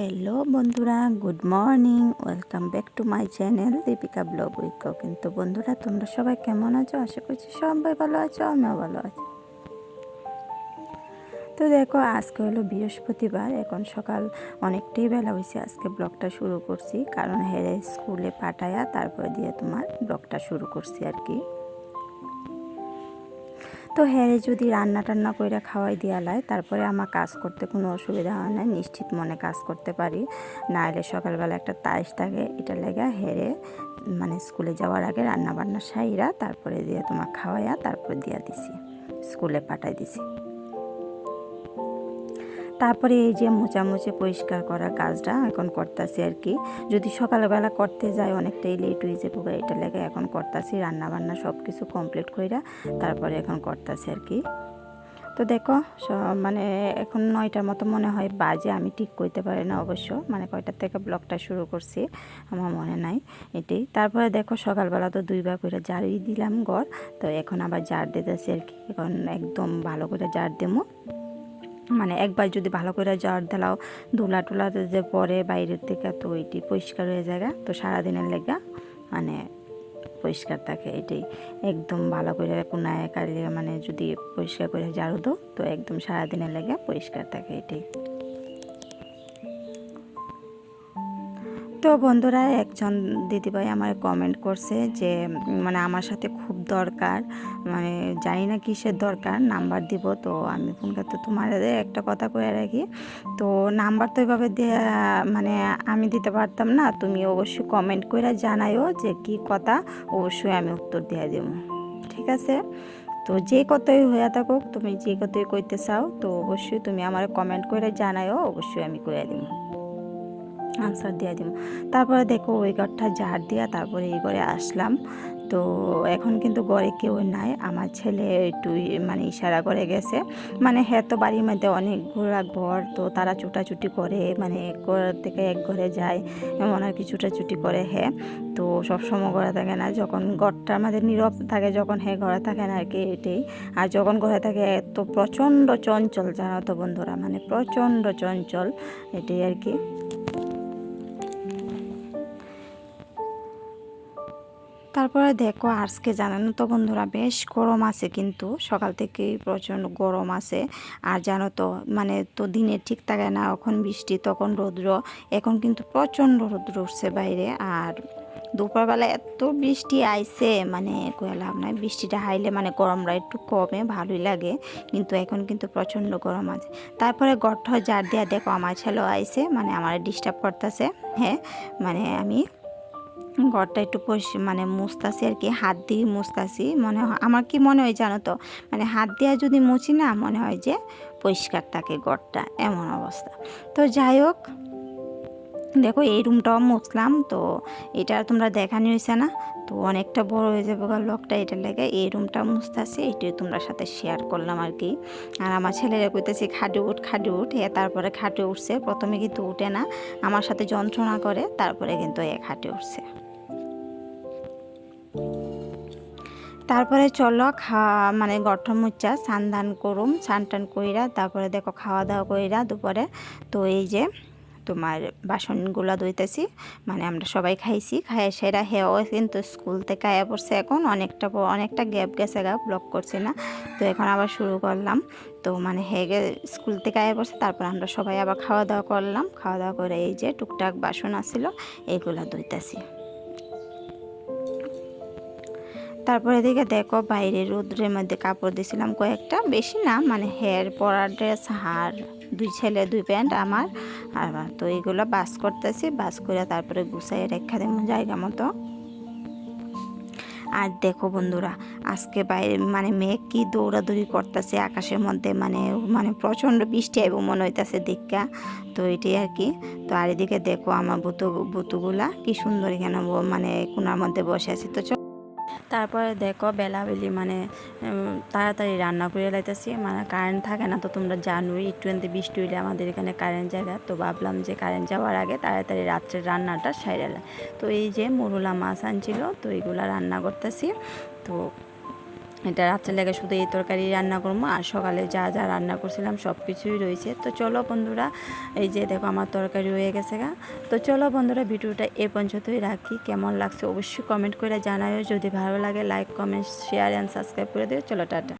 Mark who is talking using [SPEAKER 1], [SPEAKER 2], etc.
[SPEAKER 1] Hello বন্ধুরা good morning welcome back to my channel Deepika blog week কিন্তু বন্ধুরা, তোমরা সবাই কেমন আছো? আশা করছি সবাই ভালো আছো, আমিও ভালো আছি। তো দেখো, আজকে হলো বৃহস্পতিবার, এখন সকাল অনেকটাই বেলা হয়েছে আজকে ব্লগটা শুরু করছি। কারণ হেরে স্কুলে পাঠায়া, তারপরে দিয়ে তোমার ব্লগটা শুরু করছি আর কি। তো হ্যাঁ যদি রান্না টান্না করে খাওয়াই দেওয়া লাই, তারপরে আমার কাজ করতে কোনো অসুবিধা হয় না, নিশ্চিত মনে কাজ করতে পারি। না এলে সকালবেলা একটা তাইশ থাকে, এটা লেগে হেরে মানে স্কুলে যাওয়ার আগে রান্না বান্না সাইরা তারপরে দিয়ে তোমার খাওয়াইয়া তারপর দিয়া দিছি, স্কুলে পাঠাই দিছি। তারপরে এই যে মোচামুচি পরিষ্কার করার কাজটা এখন করতেছি আর কি। যদি সকালবেলা করতে যাই, অনেকটাই লেট হয়ে যাব এটা লেগে এখন করতেছি। রান্না বান্না সব কিছু কমপ্লিট কইরা তারপরে এখন করতেছি আর কি। তো দেখো মানে এখন নয়টার মতো মনে হয় বাজে, আমি ঠিক করতে পারি না অবশ্য। মানে কয়টার থেকে ব্লগটা শুরু করছি, আমার মনে নাই এটাই। তারপরে দেখো, সকালবেলা তো দুইবার করে জারি দিলাম ঘর। তো এখন আবার জার দিতেছি আর কি। এখন একদম ভালো করে জার দেবো মানে একবার যদি ভালো করে জ্বর দিলাও ধুলা টুলা যে পরে বাইরের থেকে, তো ওইটি পরিষ্কার হয়ে যায় তো সারাদিনের লেগা মানে পরিষ্কার থাকে এটাই একদম ভালো করে কোনায় কালিয়ে মানে যদি পরিষ্কার করে ঝাড়ু দো তো একদম সারাদিনের লেগে পরিষ্কার থাকে এটাই তো বন্ধুরা একজন দিদিভাই আমার কমেন্ট করছে যে মানে আমার সাথে খুব দরকার মানে জানি না কিসের দরকার নাম্বার দিব। তো আমি ফোন করতে তোমার একটা কথা করে রাখি। তো নাম্বার তো এভাবে মানে আমি দিতে পারতাম না। তুমি অবশ্যই কমেন্ট করে জানাইও যে কি কথা, অবশ্যই আমি উত্তর দিয়ে দেবো ঠিক আছে? তো যে কতই হয়ে থাকুক, তুমি যে কতই কইতে চাও, তো অবশ্যই তুমি আমার কমেন্ট করে জানাইও, অবশ্যই আমি করে দেবো আনসার দিয়ে দিব তারপরে দেখো ওই ঘরটা ঝাড় দিয়া তারপরে এই ঘরে আসলাম। তো এখন কিন্তু ঘরে কেউ নাই। আমার ছেলে একটু মানে ইশারা করে গেছে। মানে হ্যাঁ তো বাড়ির মধ্যে অনেক ঘোরা ঘর তো তারা ছুটাছুটি করে। মানে এক ঘর থেকে এক ঘরে যায়। এমন আর কি ছুটাছুটি করে হ্যাঁ। তো সবসময় ঘরে থাকে না। যখন ঘরটা আমাদের নীরব থাকে, যখন হ্যাঁ ঘরে থাকে না আর কি এটাই। আর যখন ঘরে থাকে, তো প্রচণ্ড চঞ্চল জানো তো বন্ধুরা। মানে প্রচণ্ড চঞ্চল। এটাই আর কি। তারপরে দেখো আজকে জানানো তো বন্ধুরা বেশ গরম আছে কিন্তু সকাল থেকেই প্রচণ্ড গরম আছে। আর জানো তো মানে তো দিনে ঠিক থাকে না, এখন বৃষ্টি, তখন রৌদ্র, এখন কিন্তু প্রচণ্ড রৌদ্র উঠছে বাইরে। আর দুপুরবেলা এত বৃষ্টি আইছে মানে লাভ নাই, বৃষ্টিটা হাইলে মানে গরমটা একটু কমে, ভালোই লাগে। কিন্তু এখন কিন্তু প্রচণ্ড গরম আছে। তারপরে গঠ জার দেওয়া দেখো, আমার ছেলেও আইছে মানে আমার ডিস্টার্ব করতেছে হ্যাঁ মানে আমি ঘরটা একটু মানে মুছতাছি আর কি, হাত দিয়ে মুছতাছি। মনে হয়, আমার কি মনে হয় জানো তো? মানে হাত দিয়ে যদি মুছি না, মনে হয় যে পরিষ্কার থাকে ঘরটা, এমন অবস্থা। তো যাই হোক, দেখো এই রুমটাও মুছলাম, তো এটা তোমরা দেখানি হয়েছে না। তো অনেকটা বড় হয়ে যাবে লকটা এটা লেগে এই রুমটা মুছতেছি, এটাই তোমরা সাথে শেয়ার করলাম আর কি। আর আমার ছেলেরা কইতেছি, খাটে উঠ খাটে উঠ। এ তারপরে খাটে উঠছে, প্রথমে কিন্তু উঠে না, আমার সাথে যন্ত্রণা করে, তারপরে কিন্তু এ খাটে উঠছে। তারপরে চলো খাওয়া মানে গঠন মুচা স্নান ধান করুম স্নান টান কইরা, তারপরে দেখো খাওয়া দাওয়া কইরা দুপুরে তো এই যে তোমার বাসনগুলো ধুইতেছি মানে আমরা সবাই খাইছি খাই সেরা হেও কিন্তু স্কুল থেকে আয়া পড়ছে এখন, অনেকটা অনেকটা গ্যাপ গেছে গা ব্লক করছি না। তো এখন আবার শুরু করলাম, তো মানে হেগে স্কুল থেকে আয়া পড়ছে, তারপর আমরা সবাই আবার খাওয়া দাওয়া করলাম খাওয়া দাওয়া করে এই যে টুকটাক বাসন আসছিল এইগুলো ধুইতেছি। তারপরে এদিকে দেখো বাইরে রোদ্রের মধ্যে কাপড় দিয়েছিলাম কয়েকটা। বেশি না মানে হেয়ার পরার ড্রেস হার, দুই ছেলে, দুই প্যান্ট আমার। আর তো এইগুলো বাস করতেছি, বাস করে তারপরে গুছাই রেখা দেবো জায়গা মতো। আর দেখো বন্ধুরা, আজকে বাইরে মানে মেঘ কি দৌড়াদৌড়ি করতেছে আকাশের মধ্যে মানে মানে প্রচণ্ড বৃষ্টি আইব মনে হইতেছে দেখা। তো এটাই আর কি। তো আর এদিকে দেখো আমার বুতু বুতুগুলা কি সুন্দর এখানে মানে কোনার মধ্যে বসে আছে। তো তারপরে দেখো বেলাবেলি মানে তাড়াতাড়ি রান্না করে লাইতেছি। মানে কারেন্ট থাকে না তো তোমরা জানোই, একটু এনতে বৃষ্টি হইলে আমাদের এখানে কারেন্ট জায়গা। তো ভাবলাম যে কারেন্ট যাওয়ার আগে তাড়াতাড়ি রাত্রের রান্নাটা সাইরালাম তো এই যে মুরুলা মাছ আনছিল, তো এইগুলা রান্না করতেছি। তো এটা রাত্রে লেগে শুধু এই তরকারি রান্না করব আর সকালে যা যা রান্না করছিলাম সব কিছুই রয়েছে। তো চলো বন্ধুরা, এই যে দেখো আমার তরকারি রয়ে গেছে গা। তো চলো বন্ধুরা, ভিডিওটা এ পর্যন্তই রাখি। কেমন লাগছে অবশ্যই কমেন্ট করে জানাও যদি ভালো লাগে like comment share and subscribe করে দিও। চলো, টাটা।